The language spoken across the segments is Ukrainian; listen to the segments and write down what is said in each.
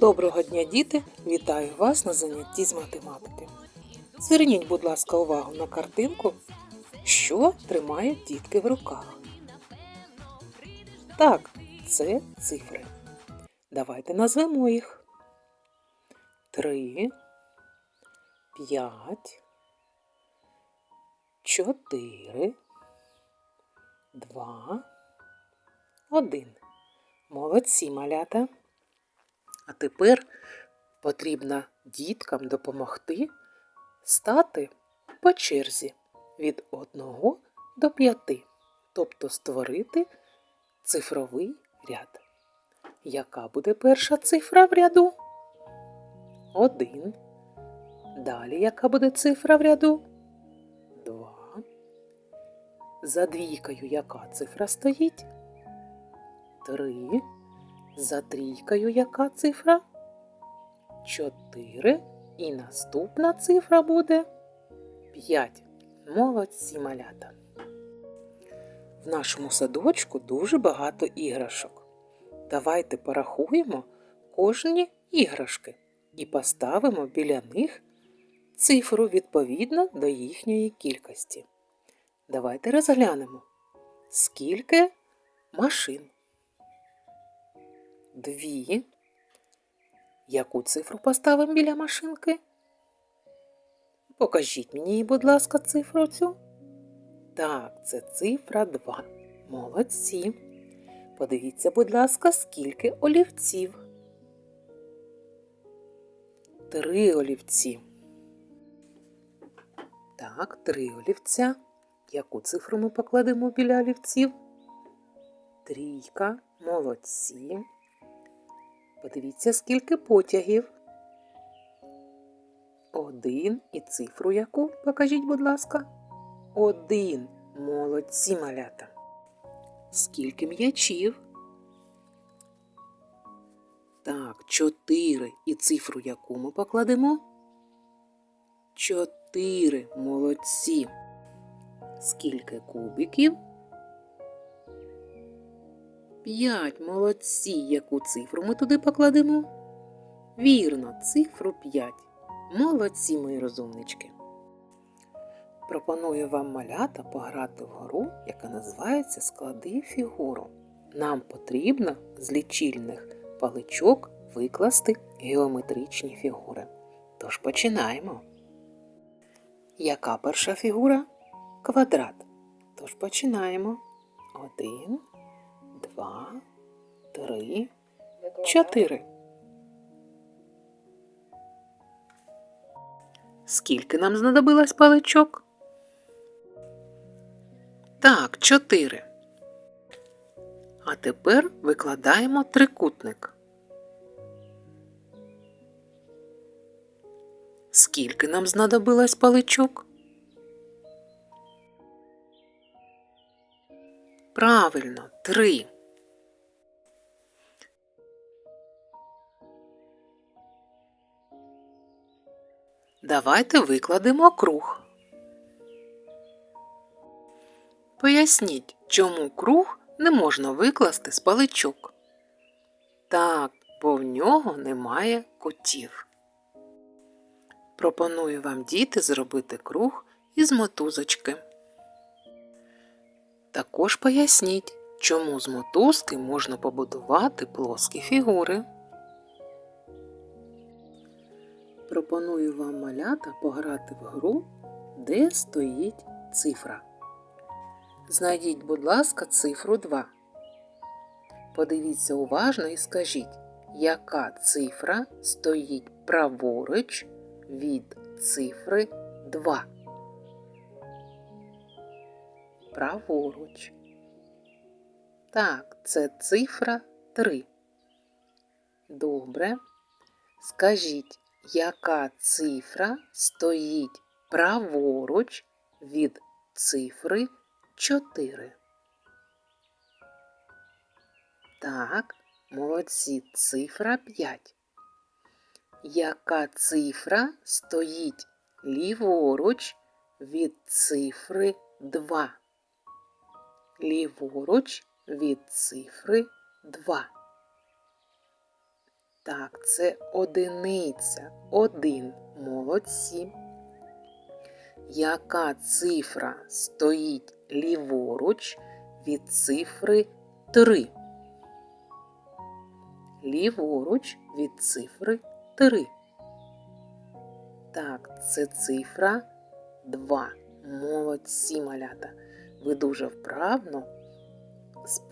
Доброго дня, діти! Вітаю вас на занятті з математики. Зверніть, будь ласка, увагу на картинку, що тримають дітки в руках. Так, це цифри. Давайте назвемо їх. Три, п'ять, чотири, два, один. Молодці малята. А тепер потрібно діткам допомогти стати по черзі від 1 до 5, тобто створити цифровий ряд. Яка буде перша цифра в ряду? 1. Далі яка буде цифра в ряду? 2. За двійкою яка цифра стоїть? 3. За трійкою яка цифра? 4. І наступна цифра буде 5. Молодці малята. В нашому садочку дуже багато іграшок. Давайте порахуємо кожні іграшки і поставимо біля них цифру відповідно до їхньої кількості. Давайте розглянемо, скільки машин. Дві. Яку цифру поставимо біля машинки? Покажіть мені, будь ласка, цифру цю. Так, це цифра 2. Молодці. Подивіться, будь ласка, скільки олівців. Три олівці. Так, три олівця. Яку цифру ми покладемо біля олівців? Трійка. Молодці. Подивіться, скільки потягів. Один і цифру яку? Покажіть, будь ласка. Один. Молодці малята. Скільки м'ячів? Так, чотири. І цифру яку ми покладемо? Чотири. Молодці. Скільки кубиків? П'ять. Молодці. Яку цифру ми туди покладемо? Вірно, цифру п'ять. Молодці, мої розумнички. Пропоную вам малята пограти в гру, яка називається Склади фігуру. Нам потрібно з лічильних паличок викласти геометричні фігури. Тож починаємо. Яка перша фігура? Квадрат. Тож починаємо. Один, два, три, чотири. Скільки нам знадобилось паличок? Так, чотири. А тепер викладаємо трикутник. Скільки нам знадобилось паличок? Правильно, три. Давайте викладемо круг. Поясніть, чому круг не можна викласти з паличок. Так, бо в нього немає кутів. Пропоную вам діти зробити круг із мотузочки. Також поясніть, чому з мотузки можна побудувати плоскі фігури. Пропоную вам малята пограти в гру, де стоїть цифра. Знайдіть, будь ласка, цифру 2. Подивіться уважно і скажіть, яка цифра стоїть праворуч від цифри 2. Праворуч. Так, це цифра 3. Добре. Скажіть, яка цифра стоїть праворуч від цифри 4? Так, молодці, цифра 5. Яка цифра стоїть ліворуч від цифри 2? Ліворуч від цифри 2. Так, це одиниця. Один. Молодці. Яка цифра стоїть ліворуч від цифри 3? Ліворуч від цифри 3. Так, це цифра 2. Молодці малята. Ви дуже вправно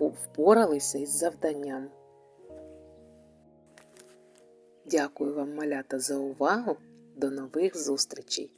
впоралися із завданням. Дякую вам, малята, за увагу. До нових зустрічей!